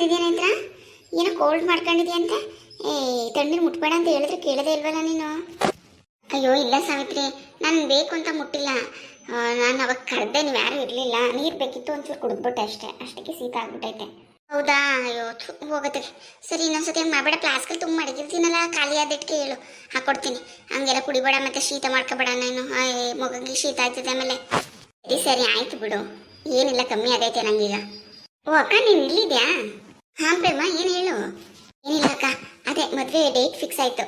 ಮಾಡ್ತಿದ್ಯಾ ನೇತ್ರ? ಏನೋ ಕೋಲ್ಡ್ ಮಾಡ್ಕೊಂಡಿದ್ಯಂತೆ ಏ, ತಣ್ಣೀರು ಮುಟ್ಬೇಡ ಅಂತ ಹೇಳಿದ್ರೆ ಕೇಳದೇ ಇಲ್ವಲ್ಲ ನೀನು? ಅಯ್ಯೋ, ಇಲ್ಲ ಸಾವಿತ್ರಿ, ನಾನು ಬೇಕು ಅಂತ ಮುಟ್ಟಿಲ್ಲ. ನಾನು ಅವಾಗ ಕರೆದೆ, ನೀವು ಯಾರು ಇರಲಿಲ್ಲ. ನೀರು ಬೇಕಿತ್ತು ಒಂಚೂರು ಕುಡಿದ್ಬಿಟ್ಟೆ ಅಷ್ಟೇ. ಅಷ್ಟಕ್ಕೆ ಶೀತ ಆಗ್ಬಿಟ್ಟೈತೆ. ಹೌದಾ? ಅಯ್ಯೋ ಹೋಗತ್ತೆ. ಸರಿ, ಇನ್ನೊಂದ್ಸತಿ ಮಾಡಬೇಡ. ಪ್ಲಾಸ್ಕಲ್ಲಿ ತುಂಬ ಮಡಗಿರ್ತೀನಲ್ಲ ಖಾಲಿ ಆದಿಟ್ಟಿಗೆ ಹೇಳು. ಹಾಕೊಡ್ತೀನಿ. ಹಂಗೆಲ್ಲ ಕುಡಿಬೇಡ ಮತ್ತೆ ಶೀತ ಮಾಡ್ಕೊಬೇಡ ನಾನು. ಮಗಂಗೆ ಶೀತ ಆಯ್ತದೆ ಆಮೇಲೆ. ಸರಿ ಸರಿ, ಆಯ್ತು ಬಿಡು. ಏನಿಲ್ಲ, ಕಮ್ಮಿ ಆಗೈತೆ ನಂಗೀಗ. ಓ, ಅಕ್ಕ, ನೀನು ಇಲ್ಲಿದ್ಯಾ? ಹಾಂ ಪ್ರೇಮ ಏನು ಹೇಳು? ಏನಿಲ್ಲ ಅಕ್ಕ. ಅದೇ, ಮದುವೆ ಡೇಟ್ ಫಿಕ್ಸ್ ಆಯಿತು.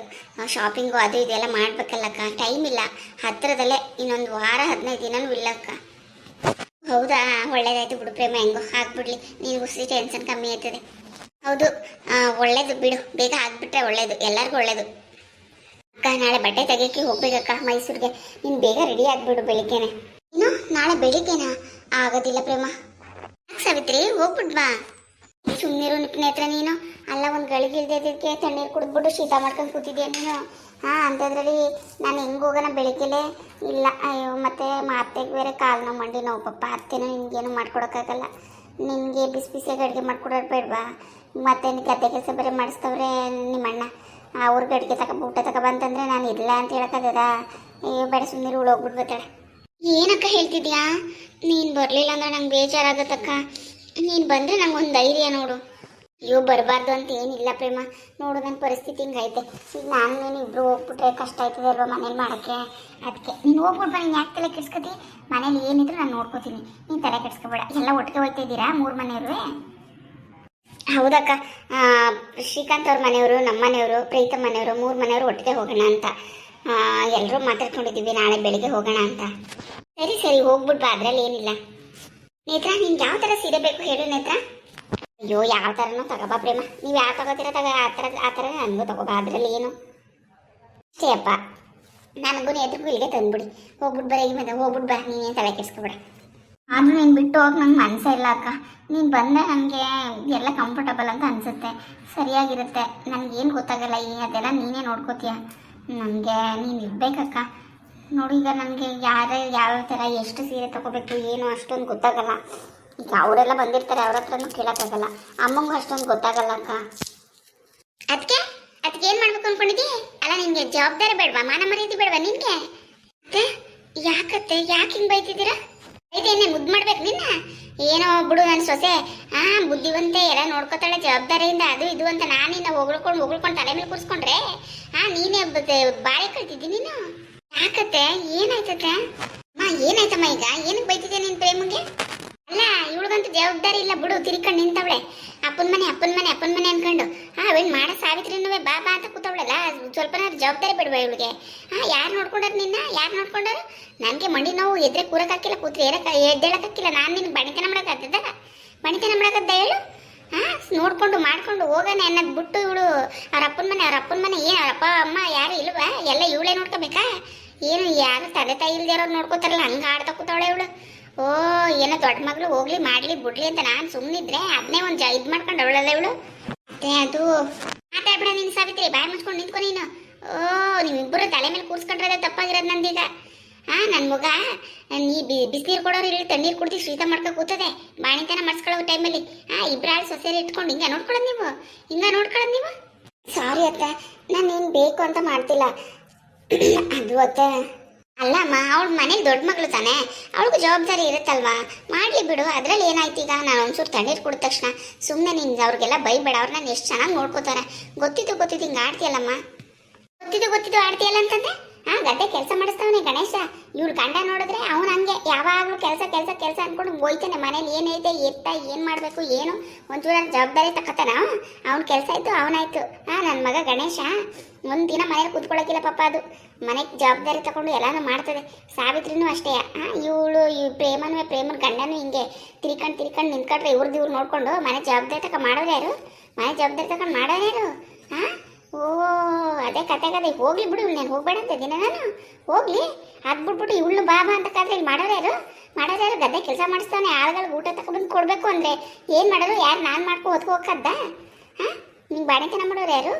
ಶಾಪಿಂಗು ಅದು ಇದೆಲ್ಲ ಮಾಡ್ಬೇಕಲ್ಲಕ್ಕ ಟೈಮ್ ಇಲ್ಲ. ಹತ್ತಿರದಲ್ಲೇ ಇನ್ನೊಂದು ವಾರ, ಹದಿನೈದು ದಿನನೂ ಇಲ್ಲ ಅಕ್ಕ. ಹೌದಾ? ಒಳ್ಳೇದಾಯ್ತು ಬಿಡು ಪ್ರೇಮ, ಹೆಂಗೋ ಹಾಕ್ಬಿಡ್ಲಿ ನೀನು ಉಸಿ ಟೆನ್ಷನ್ ಕಮ್ಮಿ ಆಯ್ತದೆ. ಹೌದು. ಒಳ್ಳೇದು ಬಿಡು. ಬೇಗ ಹಾಕ್ಬಿಟ್ರೆ ಒಳ್ಳೇದು. ಎಲ್ಲರಿಗೂ ಒಳ್ಳೇದು. ಅಕ್ಕ, ನಾಳೆ ಬಟ್ಟೆ ತೆಗಿಯಕ್ಕೆ ಹೋಗ್ಬೇಕಕ್ಕ ಮೈಸೂರಿಗೆ. ನೀನು ಬೇಗ ರೆಡಿ ಆಗ್ಬಿಡು ಬೆಳಿಗ್ಗೆನೆ. ಇನ್ನು ನಾಳೆ ಬೆಳಿಗ್ಗೆನಾ? ಆಗೋದಿಲ್ಲ ಪ್ರೇಮ. ಸಾವಿತ್ರಿ? ಹೋಗ್ಬಿಟ್ ಬಾ ಸುಮ್ಮನಿರು ನಿಪ್ಪಿನ ಹತ್ರ ನೀನು. ಅಲ್ಲ, ಒಂದು ಗಳಿಗೆ ಇಲ್ದಿದ್ದಕ್ಕೆ ತಣ್ಣೀರು ಕುಡಿದ್ಬಿಟ್ಟು ಶೀತ ಮಾಡ್ಕೊಂಡು ಕೂತಿದ್ಯಾ ನೀನು? ಹಾಂ ಅಂಥದ್ರಲ್ಲಿ ನಾನು ಹೆಂಗೆ ಹೋಗೋಣ ಬೆಳಿಗ್ಗೆಲೆ? ಇಲ್ಲ, ಅಯ್ಯೋ, ಮತ್ತೆ ಮಾತೆಗೆ ಬೇರೆ ಕಾಲು ನೋವು ಮಂಡಿ ನೋವು. ಪಪ್ಪ, ಅತ್ತೆನೂ ನಿಮ್ಗೇನು ಮಾಡ್ಕೊಡೋಕ್ಕಾಗಲ್ಲ. ನಿನಗೆ ಬಿಸಿ ಬಿಸಿಯಾಗಿ ಅಡುಗೆ ಮಾಡ್ಕೊಡೋರು ಬೇಡವಾ? ಮತ್ತೆ ಗದ್ದೆ ಕೆಲಸ ಬೇರೆ ಮಾಡಿಸ್ತವ್ರೆ ನಿಮ್ಮ ಅಣ್ಣ. ಅವ್ರಿಗೆ ಅಡುಗೆ ಬೂಟ ಊಟ ತಗೊಬಂತಂದ್ರೆ ನಾನು ಇಲ್ಲ ಅಂತ ಹೇಳೋಕ್ಕಾಗದ ಅಯ್ಯೋ, ಬೇಡ ಸುಮ್ಮನೆ ಹೋಗ್ಬಿಡ್ಬೇಕಾಳೆ ಏನಕ್ಕ ಹೇಳ್ತಿದ್ಯಾ? ನೀನು ಬರಲಿಲ್ಲ ಅಂದ್ರೆ ನಂಗೆ ಬೇಜಾರಾಗತ್ತಕ್ಕ. ನೀನು ಬಂದರೆ ನಂಗೆ ಒಂದು ಧೈರ್ಯ ನೋಡು. ಅಯ್ಯೋ, ಬರಬಾರ್ದು ಅಂತ ಏನಿಲ್ಲ ಪ್ರೇಮ. ನೋಡು ನನ್ನ ಪರಿಸ್ಥಿತಿ ಹಿಂಗೈತೆ. ಈಗ ನಾನು ನೀನು ಇಬ್ಬರು ಹೋಗ್ಬಿಟ್ರೆ ಕಷ್ಟ ಆಯ್ತದೆ ಅಲ್ವಾ ಮನೇಲಿ ಮಾಡೋಕ್ಕೆ? ಅದಕ್ಕೆ ನೀನು ಹೋಗ್ಬಿಟ್ಟು ನೀನು ಯಾಕೆ ತಲೆ ಕೆಡ್ಸ್ಕೊತಿ? ಮನೇಲಿ ಏನಿದ್ರು ನಾನು ನೋಡ್ಕೋತೀನಿ. ನೀನು ತಲೆ ಕೆಡ್ಸ್ಕೊಬೇಡ. ಎಲ್ಲ ಒಟ್ಟಿಗೆ ಹೋಗ್ತಾ ಇದ್ದೀರಾ ಮೂರು ಮನೆಯವರು? ಹೌದಕ್ಕ. ಶ್ರೀಕಾಂತ್ ಅವ್ರ ಮನೆಯವರು ನಮ್ಮ ಮನೆಯವರು, ಪ್ರೀತಮ್ ಮನೆಯವರು ಮೂರು ಮನೆಯವರು ಒಟ್ಟಿಗೆ ಹೋಗೋಣ ಅಂತ. ಎಲ್ಲರೂ ಮಾತಾಡ್ಕೊಂಡಿದ್ದೀವಿ, ನಾಳೆ ಬೆಳಿಗ್ಗೆ ಹೋಗೋಣ ಅಂತ. ಸರಿ ಸರಿ ಹೋಗ್ಬಿಟ್ಟು ಅದ್ರಲ್ಲಿ ಏನಿಲ್ಲ. ನೇತ್ರ ನಿಮ್ಗೆ ಯಾವ ಥರ ಸೀರೆ ಬೇಕು ಹೇಳು ನೇತ್ರ. ಅಯ್ಯೋ, ಯಾವ ಥರನೂ ತಗೋಬಾ ಪ್ರೇಮ. ನೀವು ಯಾವ ತಗೋತೀರ ತಗೋ, ಆ ಥರ ಆ ಥರ ನನಗೂ ತಗೋಬಾ, ಅದರಲ್ಲಿ ಏನು? ಅಷ್ಟೇ ಅಪ್ಪ. ನನಗೂ ಎದುರಿಗೂ ಇಲ್ಲಿಗೆ ತಂದ್ಬಿಡಿ. ಹೋಗ್ಬಿಟ್ಟು ಬರೀ ಮತ್ತೆ ಹೋಗ್ಬಿಟ್ಟು ಬಾ ನೀನೇನು ತಲೆ ಕೆಡ್ಸ್ಕೊಬೇಡ. ಆದ್ರೂ ನೀನು ಬಿಟ್ಟು ಹೋಗಿ, ನಂಗೆ ಮನಸ್ಸೇ ಇಲ್ಲ ಅಕ್ಕ. ನೀನು ಬಂದರೆ ನನಗೆ ಎಲ್ಲ ಕಂಫರ್ಟಬಲ್ ಅಂತ ಅನಿಸುತ್ತೆ. ಸರಿಯಾಗಿರುತ್ತೆ. ನನಗೇನು ಗೊತ್ತಾಗಲ್ಲ, ಈ ಅದೆಲ್ಲ ನೀನೇ ನೋಡ್ಕೋತೀಯ. ನನಗೆ ನೀನು ಇರ್ಬೇಕಕ್ಕ. ನೋಡಿ ಈಗ ನನಗೆ ಯಾರು ಯಾವ ಥರ ಎಷ್ಟು ಸೀರೆ ತಗೋಬೇಕು, ಏನು ಅಷ್ಟೊಂದು ಗೊತ್ತಾಗಲ್ಲ. ಈಗ ಅವರೆಲ್ಲ ಬಂದಿರ್ತಾರೆ, ಅವ್ರ ಹತ್ರನೂ ಕೇಳೋಕ್ಕಾಗಲ್ಲ. ಅಮ್ಮಂಗೂ ಅಷ್ಟೊಂದು ಗೊತ್ತಾಗಲ್ಲ ಅಕ್ಕ. ಅದಕ್ಕೆ ಅದಕ್ಕೆ ಏನು ಮಾಡ್ಬೇಕು ಅನ್ಕೊಂಡಿದ್ದಿ? ಅಲ್ಲ ನಿಮಗೆ ಜವಾಬ್ದಾರಿ ಬೇಡವಾ? ಮಾನ ಮರ್ಯಾದೆ ಬೇಡವಾ ನಿನಗೆ? ಅತ್ತೆ, ಯಾಕತ್ತೆ? ಯಾಕೆ ಹಿಂಗೆ ಬೈತಿದ್ದೀರಾ? ಬೈದೇನೆ ಮುದ್ದು ಮಾಡ್ಬೇಕು ನಿನ್ನ? ಏನೋ ಬಿಡು ನನ್ನ ಸೊಸೆ. ಆ, ಬುದ್ಧಿವಂತೆ ಎಲ್ಲ ನೋಡ್ಕೋತಾಳೆ ಜವಾಬ್ದಾರಿಯಿಂದ, ಅದು ಇದು ಅಂತ ನಾನಿನ್ನ ಹೊಗಳ್ಕೊಂಡು ಹೊಗಳ್ಕೊಂಡು ತಲೆ ಮೇಲೆ ಕೂರಿಸ್ಕೊಂಡ್ರೆ, ಆ, ನೀನೇ ಬಾಯಿ ಬಾಳೆ ಕಳ್ತಿದ್ದಿ ನೀನು? ಯಾಕತ್ತೆ? ಏನಾಯ್ತತ್ತೆ? ಅಮ್ಮ, ಏನಾಯ್ತಮ್ಮ ಈಗ? ಏನಕ್ಕೆ ಬೈತಿದ್ಯಾ ನಿನ್ ಪ್ರೇಮಿಗೆ? ಅಲ್ಲ ಇವಳಿಗಂತೂ ಜವಾಬ್ದಾರಿ ಇಲ್ಲ ಬಿಡು, ತಿರ್ಕೊಂಡು ನಿಂತವಳೆ. ಅಪ್ಪನ ಮನೆ ಅಪ್ಪನ ಮನೆ ಅಪ್ಪನ ಮನೆ ಅನ್ಕೊಂಡು. ಹಾ ಅವೇನ್ ಮಾಡೋ ಸಾವಿತ್ರಿನೂ ಬಾ ಅಂತ ಕೂತವಳಲ್ಲ ಸ್ವಲ್ಪ ಜವಾಬ್ದಾರಿ ಬಿಡುವ ಇವಳಿಗೆ. ಹಾ ಯಾರು ನೋಡ್ಕೊಂಡಾರ ನಿನ್ನ? ಯಾರು ನೋಡ್ಕೊಂಡಾರ? ನನಗೆ ಮಂಡಿ ನೋವು, ಎದ್ರೆ ಕೂರಕ್ಕಾಕಿಲ್ಲ ಕೂತ್ರಿ ಏರಕ ಎದ್ದೇಳಕ್ಕಾಕಿಲ್ಲ ನಾನು ನಿನ್ಗೆ ಬಣಿತನ ಮಾಡಕ್ಕಾಗ್ತದ ಬಣಿತನ ಮಾಡಕದ್ದ ಹೇಳು? ಹಾ ನೋಡ್ಕೊಂಡು, ಮಾಡ್ಕೊಂಡು ಹೋಗೋಣ ಅನ್ನೋದು ಬಿಟ್ಟು ಇವಳು ಅವ್ರ ಅಪ್ಪನ ಮನೆ, ಅವ್ರ ಅಪ್ಪನ ಮನೆ ಏನು ಅವ್ರ ಅಪ್ಪ, ಅಮ್ಮ ಯಾರು ಇಲ್ವಾ? ಎಲ್ಲ ಇವಳೇ ನೋಡ್ಕೋಬೇಕಾ? ಏನು ಯಾರು ತಂದೆ ತಾಯಿ ಇಲ್ದಿರೋರು ನೋಡ್ಕೋತಾರಲ್ಲ, ಹಂಗೆ ಆಡ್ತಾ ಇವಳು. ಓ, ಏನೋ ದೊಡ್ಡ ಮಗಳು ಹೋಗ್ಲಿ, ಮಾಡ್ಲಿ, ಬಿಡ್ಲಿ ಅಂತ ನಾನು ಸುಮ್ಮನಿದ್ರೆ ಅದನ್ನೇ ಒಂದು ಜ ಇದು ಮಾಡ್ಕೊಂಡು ಅವಳಲ್ಲ ಇವಳು. ಅದೇ ಅದು, ಮಾತಾಡ್ಬಿಡ ನಿನ್ ಸಾವಿತ್ರಿ, ಬಾಯಿ ಮುಚ್ಕೊಂಡು ನಿಂತ್ಕೊ ನೀನು. ಓ, ನಿಮ್ಮಿಬ್ಬರು ತಲೆ ಮೇಲೆ ಕೂರ್ಸ್ಕೊಂಡ್ರೆ ತಪ್ಪಾಗಿರೋದು ನಂದೀಗ. ಹಾ ನನ್ನ ಮಗ, ನೀ ಬಿ ಬಿಸಿನೀರು ಕೊಡೋರು ಇಲ್ಲಿ ತಣ್ಣೀರು ಕುಡ್ದು ಶೀತ ಮಾಡ್ಕೊ ಕೂತದೆ. ಬಾಣಿತನ ಮರ್ಸ್ಕೊಳ್ಳೋ ಟೈಮಲ್ಲಿ. ಹಾ ಇಬ್ರಾಳು ಸೊಸೇರಿ ಇಟ್ಕೊಂಡು ಹಿಂಗೆ ನೋಡ್ಕೊಳ್ಳೋದು ನೀವು? ಹಿಂಗೆ ನೋಡ್ಕೊಳ್ಳೋದು ನೀವು? ಸಾರಿ ಅತ್ತ ಏನು ಬೇಕು ಅಂತ ಮಾಡ್ತಿಲ್ಲ. ಅದು ಅತ್ತೆ ಅಲ್ಲಮ್ಮ, ಅವಳ ಮನೇಲಿ ದೊಡ್ಡ ಮಗಳು ತಾನೆ. ಅವಳಿಗೂ ಜವಾಬ್ದಾರಿ ಇರುತ್ತಲ್ವಾ? ಮಾಡ್ಲಿ ಬಿಡು, ಅದರಲ್ಲಿ ಏನಾಯ್ತು ಈಗ? ನಾನು ಒಂಚೂರು ತಣ್ಣೀರು ಕುಡಿದ ತಕ್ಷಣ ಸುಮ್ಮನೆ ನಿಂಗೆ ಅವ್ರಿಗೆಲ್ಲ ಬೈಬೇಡ ಅವ್ರನ್ನ ಎಷ್ಟು ಚೆನ್ನಾಗಿ ನೋಡ್ಕೋತಾರೆ. ಗೊತ್ತಿದ್ದು ಗೊತ್ತಿದ್ದು ಹಿಂಗೆ ಆಡ್ತೀಯಲ್ಲಮ್ಮ? ಗೊತ್ತಿದ್ದು ಗೊತ್ತಿದ್ದು ಆಡ್ತೀಯಲ್ಲ ಅಂತಂದೆ ಹಾ, ಗದ್ದೆ ಕೆಲಸ ಮಾಡಿಸ್ತಾವನೆ ಗಣೇಶ. ಇವ್ರು ಗಂಡ ನೋಡಿದ್ರೆ ಅವನು ಹಂಗೆ. ಯಾವಾಗಲೂ ಕೆಲಸ ಕೆಲಸ ಕೆಲಸ ಅನ್ಕೊಂಡು ಹೋಯ್ತಾನೆ. ಮನೇಲಿ ಏನೈತೆ ಎತ್ತ, ಏನು ಮಾಡಬೇಕು, ಏನು? ಒಂಚೂರ ಜವಾಬ್ದಾರಿ ತಕ್ಕತಾನ ಅವ್ನ ಕೆಲಸ ಆಯಿತು ಅವನಾಯ್ತು ಹಾ ನನ್ನ ಮಗ ಗಣೇಶ, ಒಂದು ದಿನ ಮನೇಲಿ ಕೂತ್ಕೊಳ್ಳೋಕ್ಕಿಲ್ಲ ಪಾಪ ಅದು. ಮನೆಗೆ ಜವಾಬ್ದಾರಿ ತಗೊಂಡು ಎಲ್ಲಾನು ಮಾಡ್ತದೆ. ಸಾವಿತ್ರಿನೂ ಅಷ್ಟೇ. ಇವಳು, ಈ ಪ್ರೇಮನೂ, ಪ್ರೇಮನ ಗಂಡನೂ ಹಿಂಗೆ ತಿರ್ಕೊಂಡು ತಿರ್ಕೊಂಡು ನಿಂತ್ಕೊಂಡ್ರೆ ಇವ್ರದ್ದು ಇವ್ರು ನೋಡ್ಕೊಂಡು ಮನೆ ಜವಾಬ್ದಾರಿ ತಕ ಮಾಡೋರು ಯಾರು? ಮನೆ ಜವಾಬ್ದಾರಿ ತಗೊಂಡು ಮಾಡೋರು ಯಾರು? ಹಾ? ಓ, ಅದೇ ಕತೆ ಕತೆ. ಹೋಗ್ಲಿ ಬಿಡು ನಾನು ಹೋಗ್ಬೇಡ ಅಂತ ದಿನ ನಾನು. ಹೋಗ್ಲಿ. ಅದು ಬಿಟ್ಬಿಟ್ಟು ಇವಳು ಬಾಬಾ ಅಂತ ಕಾದ್ರೆ ಇಲ್ಲಿ ಮಾಡೋರು ಯಾರು? ಮಾಡೋರು ಯಾರು? ಗದ್ದೆ ಕೆಲಸ ಮಾಡಿಸ್ತಾನೆ ಆಳುಗಳಿಗೆ ಊಟ ತಗೊಬಂದು ಕೊಡಬೇಕು ಅಂದರೆ. ಏನು ಮಾಡೋದು ಯಾರು ನಾನು ಮಾಡ್ಕೊ ಹೊತ್ಕೋಕದ್ದ ಹಾಂ? ನಿಂಗೆ ಬಾಣಿತನ ಮಾಡೋರು ಯಾರು?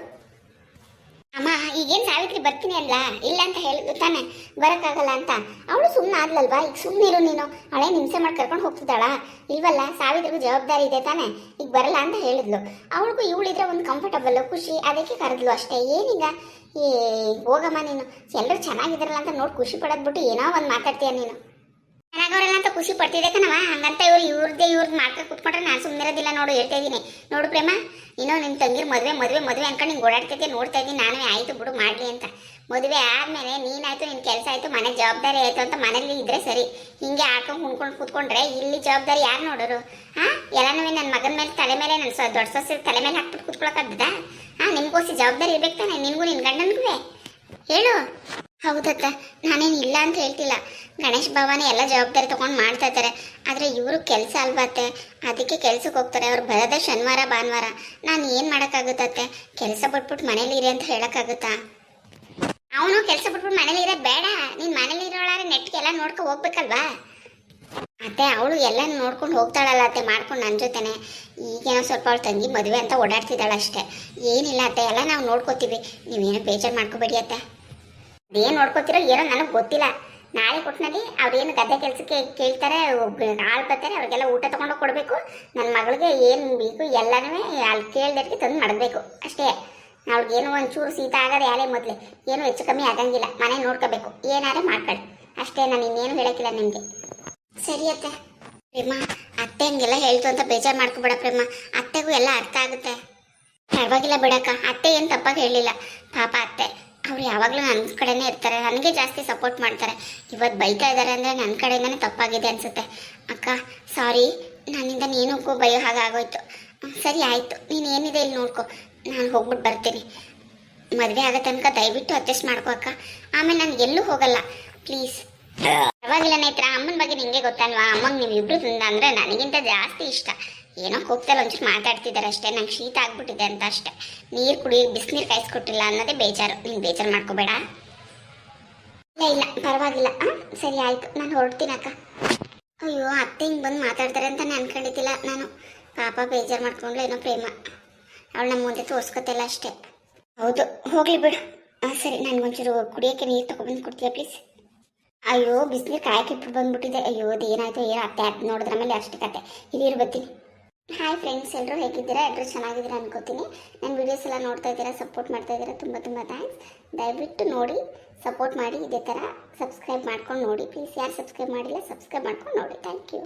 ಈಗೇನು ಸಾವಿತ್ರಿ ಬರ್ತೀನಿ ಅಲ್ಲ ಇಲ್ಲ ಅಂತ ಹೇಳಿದ್ಲು ತಾನೆ, ಬರೋಕ್ಕಾಗಲ್ಲ ಅಂತ. ಅವಳು ಸುಮ್ಮನೆ ಆದ್ಲಲ್ವಾ? ಈಗ ಸುಮ್ಮನೆ ಇರು ನೀನು. ಹಳೆ ಹಿಂಸೆ ಮಾಡಿ ಕರ್ಕೊಂಡು ಹೋಗ್ತಿದ್ದಾಳ? ಇಲ್ವಲ್ಲ, ಸಾವಿತ್ರಿಗೂ ಜವಾಬ್ದಾರಿ ಇದೆ ತಾನೆ. ಈಗ ಬರಲ್ಲ ಅಂತ ಹೇಳಿದ್ಲು. ಅವಳಿಗೂ ಇವಳಿದ್ರೆ ಒಂದು ಕಂಫರ್ಟಬಲ್ ಖುಷಿ, ಅದಕ್ಕೆ ಕರೆದ್ಲು ಅಷ್ಟೇ. ಏನೀಗ? ಏ, ಹೋಗಮ್ಮ ನೀನು. ಎಲ್ಲರೂ ಚೆನ್ನಾಗಿದ್ದಾರಲ್ಲ ಅಂತ ನೋಡಿ ಖುಷಿ ಪಡೋದ್ಬಿಟ್ಟು ಏನೋ ಒಂದು ಮಾತಾಡ್ತೀಯ ನೀನು. ಚೆನ್ನಾಗವ್ರಲ್ಲ ಅಂತ ಖುಷಿ ಪಡ್ತಿದ್ದೆ ಕಣವ ಹಂಗಂತ ಇವ್ರು ಇವ್ರದ್ದೇ ಇವ್ರದ್ದು ಮಾಡ್ಕೊಂಡು ಕುತ್ಕೊಂಡ್ರೆ ನಾನು ಸುಮ್ಮನೆ ಇರೋದಿಲ್ಲ ನೋಡು ಹೇಳ್ತಾ ಇದ್ದೀನಿ. ನೋಡು ಪ್ರೇಮ, ಇನ್ನೂ ನಿಮ್ಮ ತಂಗಿರ್ ಮದುವೆ ಮದುವೆ ಮದುವೆ ಅನ್ಕೊಂಡು ಹಿಂಗೆ ಓಡಾಡ್ತಿದ್ದೆ ನೋಡ್ತಾ ಇದ್ದೀನಿ. ನಾನು ಆಯಿತು ಬಿಡು ಮಾಡಲಿ ಅಂತ. ಮದುವೆ ಆದಮೇಲೆ ನೀನಾಯ್ತು ನಿನ್ನ ಕೆಲಸ ಆಯಿತು, ಮನೆ ಜವಾಬ್ದಾರಿ ಆಯಿತು ಅಂತ ಮನೇಲಿ ಇದ್ರೆ ಸರಿ. ಹಿಂಗೆ ಆಡ್ಕೊಂಡು ಕುಣ್ಕೊಂಡು ಕೂತ್ಕೊಂಡ್ರೆ ಇಲ್ಲಿ ಜವಾಬ್ದಾರಿ ಯಾರು ನೋಡೋರು? ಹಾಂ? ಎಲ್ಲನೂ ನನ್ನ ಮಗನ ಮೇಲೆ ತಲೆ ಮೇಲೆ ನನ್ನ ದೊಡ್ಡ ಸೊಸೆ ತಲೆ ಮೇಲೆ ಹಾಕ್ಬಿಟ್ಟು ಕೂತ್ಕೊಳಕ್ಕಾಗ್ತದಾ ಹಾಂ ನಿಮ್ಗೋಸಿ ಜವಾಬ್ದಾರಿ ಇರ್ಬೇಕು ತಾನೆ, ನಿನಗೂ ನಿನ್ನ ಗಂಡನಿಗೂ ಹೇಳು. ಹೌದತ್ತ ನಾನೇನು ಇಲ್ಲ ಅಂತ ಹೇಳ್ತಿಲ್ಲ. ಗಣೇಶ್ ಭವನ ಎಲ್ಲ ಜವಾಬ್ದಾರಿ ತಗೊಂಡು ಮಾಡ್ತಾ ಇದ್ದಾರೆ. ಆದರೆ ಇವರು ಕೆಲಸ ಅಲ್ವತ್ತೆ ಅದಕ್ಕೆ ಕೆಲ್ಸಕ್ಕೆ ಹೋಗ್ತಾರೆ. ಅವ್ರು ಬರೋದೇ ಶನಿವಾರ, ಭಾನುವಾರ. ನಾನು ಏನು ಮಾಡೋಕ್ಕಾಗುತ್ತತ್ತೆ ಕೆಲಸ ಬಿಟ್ಬಿಟ್ಟು ಮನೇಲಿ ಇರಿ ಅಂತ ಹೇಳೋಕ್ಕಾಗುತ್ತಾ? ಅವನು ಕೆಲಸ ಬಿಟ್ಬಿಟ್ಟು ಮನೇಲಿ ಇರೋ ಬೇಡ. ನೀನು ಮನೇಲಿ ಇರೋಳಾರೆ ನೆಟ್ಗೆ ಎಲ್ಲ ನೋಡ್ಕೊ ಹೋಗ್ಬೇಕಲ್ವಾ? ಅತ್ತೆ, ಅವಳು ಎಲ್ಲ ನೋಡ್ಕೊಂಡು ಹೋಗ್ತಾಳಲ್ಲ ಅತ್ತೆ, ಮಾಡ್ಕೊಂಡು ನನ್ನ ಜೊತೆನೆ. ಈಗೇನೋ ಸ್ವಲ್ಪ ಅವಳು ತಂಗಿ ಮದುವೆ ಅಂತ ಓಡಾಡ್ತಿದ್ದಾಳೆ ಅಷ್ಟೇ ಏನಿಲ್ಲ ಅತ್ತೆ, ಎಲ್ಲ ನಾವು ನೋಡ್ಕೋತೀವಿ. ನೀವೇನೋ ಬೇಜಾರು ಮಾಡ್ಕೋಬೇಡಿ ಅತ್ತೆ. ಅದೇನು ನೋಡ್ಕೋತಿರೋ ಏನೋ ನನಗೆ ಗೊತ್ತಿಲ್ಲ. ನಾಳೆ ಕೊಟ್ಟಿನಲ್ಲಿ ಅವ್ರೇನು ಗದ್ದೆ ಕೆಲಸಕ್ಕೆ ಕೇಳ್ತಾರೆ ಆಳು ಬರ್ತಾರೆ, ಅವ್ರಿಗೆಲ್ಲ ಊಟ ತೊಗೊಂಡೋಗಿ ಕೊಡಬೇಕು. ನನ್ನ ಮಗಳಿಗೆ ಏನು ಬೇಕು ಎಲ್ಲನೂ ಅಲ್ಲಿ ಕೇಳ್ದಕ್ಕೆ ತಂದು ಮಾಡಬೇಕು. ಅಷ್ಟೇ. ಅವ್ಳಿಗೇನು ಒಂಚೂರು ಶೀತ ಆಗೋದು ಯಾಲೇ ಮೊದಲೇ. ಏನು ಹೆಚ್ಚು ಕಮ್ಮಿ ಆಗಂಗಿಲ್ಲ. ಮನೆ ನೋಡ್ಕೋಬೇಕು. ಏನಾದ್ರೆ ಮಾಡ್ಕೊಳ್ಳಿ. ಅಷ್ಟೇ, ನಾನು ಇನ್ನೇನು ಹೇಳೋಕ್ಕಿಲ್ಲ ನಿಮಗೆ. ಸರಿ ಅತ್ತೆ. ಪ್ರೇಮ ಅತ್ತೆ ಹಂಗೆಲ್ಲ ಹೇಳ್ತು ಅಂತ ಬೇಜಾರು ಮಾಡ್ಕೊಬೇಡ ಪ್ರೇಮ. ಅತ್ತೆಗೂ ಎಲ್ಲ ಅರ್ಥ ಆಗುತ್ತೆ. ಪರವಾಗಿಲ್ಲ ಬಿಡಕ್ಕ. ಅತ್ತೆ ಏನು ತಪ್ಪಾಗಿ ಹೇಳಿಲ್ಲ ಪಾಪ ಅತ್ತೆ. ಅವ್ರು ಯಾವಾಗಲೂ ನನ್ನ ಕಡೆನೇ ಇರ್ತಾರೆ. ನನಗೆ ಜಾಸ್ತಿ ಸಪೋರ್ಟ್ ಮಾಡ್ತಾರೆ. ಇವತ್ತು ಬೈತಾ ಇದ್ದಾರೆ ಅಂದರೆ ನನ್ನ ಕಡೆಯಿಂದನೇ ತಪ್ಪಾಗಿದೆ ಅನಿಸುತ್ತೆ. ಅಕ್ಕ ಸಾರಿ ನನ್ನಿಂದ ನೀನು ಬೈಯೋ ಹಾಗಾಗೋಯ್ತು ಸರಿ ಆಯಿತು. ನೀನು ಏನಿದೆ ಇಲ್ಲಿ ನೋಡ್ಕೊ. ನಾನು ಹೋಗ್ಬಿಟ್ಟು ಬರ್ತೀನಿ. ಮದುವೆ ಆಗೋ ತನಕ ದಯವಿಟ್ಟು ಅಡ್ಜಸ್ಟ್ ಮಾಡ್ಕೋ ಅಕ್ಕ. ಆಮೇಲೆ ನಾನು ಎಲ್ಲೂ ಹೋಗಲ್ಲ. ಪ್ಲೀಸ್ ಪರವಾಗಿಲ್ಲ ನೇತ್ರ ಅಮ್ಮನ ಬಗ್ಗೆ ನಿಂಗೆ ಗೊತ್ತಲ್ವಾ? ಅಮ್ಮಂಗೆ ನೀವು ಇಬ್ರು ಅಂದ್ರೆ ನನಗಿಂತ ಜಾಸ್ತಿ ಇಷ್ಟ. ಏನೋ ಹೋಗ್ತಲ್ಲ ಒಂಚೂರು ಮಾತಾಡ್ತಿದ್ದಾರೆ ಅಷ್ಟೇ. ನಂಗೆ ಶೀತ ಆಗ್ಬಿಟ್ಟಿದೆ ಅಂತ ಅಷ್ಟೇ. ನೀರು ಕುಡಿ, ಬಿಸಿನೀರು ಕಾಯಿಸ್ಕೊಟ್ಟಿಲ್ಲ ಅನ್ನೋದೇ ಬೇಜಾರು. ನೀನು ಬೇಜಾರು ಮಾಡ್ಕೋಬೇಡ. ಇಲ್ಲ ಇಲ್ಲ, ಪರವಾಗಿಲ್ಲ. ಸರಿ ಆಯ್ತು. ನಾನು ಹೊರಡ್ತೀನಕ್ಕ ಅಯ್ಯೋ, ಅತ್ತೆ ಹಿಂಗೆ ಬಂದು ಮಾತಾಡ್ತಾರೆ ಅಂತ ನಾನು ಅನ್ಕೊಂಡಿದ್ದಿಲ್ಲ ನಾನು. ಪಾಪ ಬೇಜಾರು ಮಾಡ್ಕೊಂಡ್ಲು ಏನೋ ಪ್ರೇಮ. ಅವಳು ನಮ್ಮ ಮುಂದೆ ತೋರಿಸ್ಕೊತಿಲ್ಲ ಅಷ್ಟೇ. ಹೌದು, ಹೋಗ್ಲಿ ಬಿಡು. ಹಾಂ ಸರಿ ನನಗೊಂಚೂರು ಕುಡಿಯೋಕ್ಕೆ ನೀರು ತೊಗೊಬಂದು ಕೊಡ್ತೀಯ ಪ್ಲೀಸ್? ಅಯ್ಯೋ, ಬಿಸಿನೀರು ಕಾಯಕ್ಕೆ ಬಂದ್ಬಿಟ್ಟಿದೆ. ಅಯ್ಯೋ, ಅದೇನಾಯ್ತು ಏನೋ ಅತ್ತೆ ಅದು ನೋಡಿದ್ರ ಮೇಲೆ ಅಷ್ಟೇ ಕತೆ. ಇಲ್ಲಿ ಬರ್ತೀನಿ. ಹಾಯ್ ಫ್ರೆಂಡ್ಸ್ ಎಲ್ಲರೂ ಹೇಗಿದ್ದೀರಾ? ಎಲ್ಲರೂ ಚೆನ್ನಾಗಿದ್ದೀರಾ ಅನ್ಕೋತೀನಿ. ನನ್ನ ವೀಡಿಯೋಸ್ ಎಲ್ಲ ನೋಡ್ತಾ ಇದ್ದೀರಾ ಸಪೋರ್ಟ್ ಮಾಡ್ತಾ ಇದ್ದೀರಾ, ತುಂಬ ತುಂಬ ಥ್ಯಾಂಕ್ಸ್ ದಯವಿಟ್ಟು ನೋಡಿ ಸಪೋರ್ಟ್ ಮಾಡಿ, ಇದೇ ಥರ ಸಬ್ಸ್ಕ್ರೈಬ್ ಮಾಡ್ಕೊಂಡು ನೋಡಿ ಪ್ಲೀಸ್ ಯಾರು ಸಬ್ಸ್ಕ್ರೈಬ್ ಮಾಡಿಲ್ಲ ಸಬ್ಸ್ಕ್ರೈಬ್ ಮಾಡ್ಕೊಂಡು ನೋಡಿ. Thank you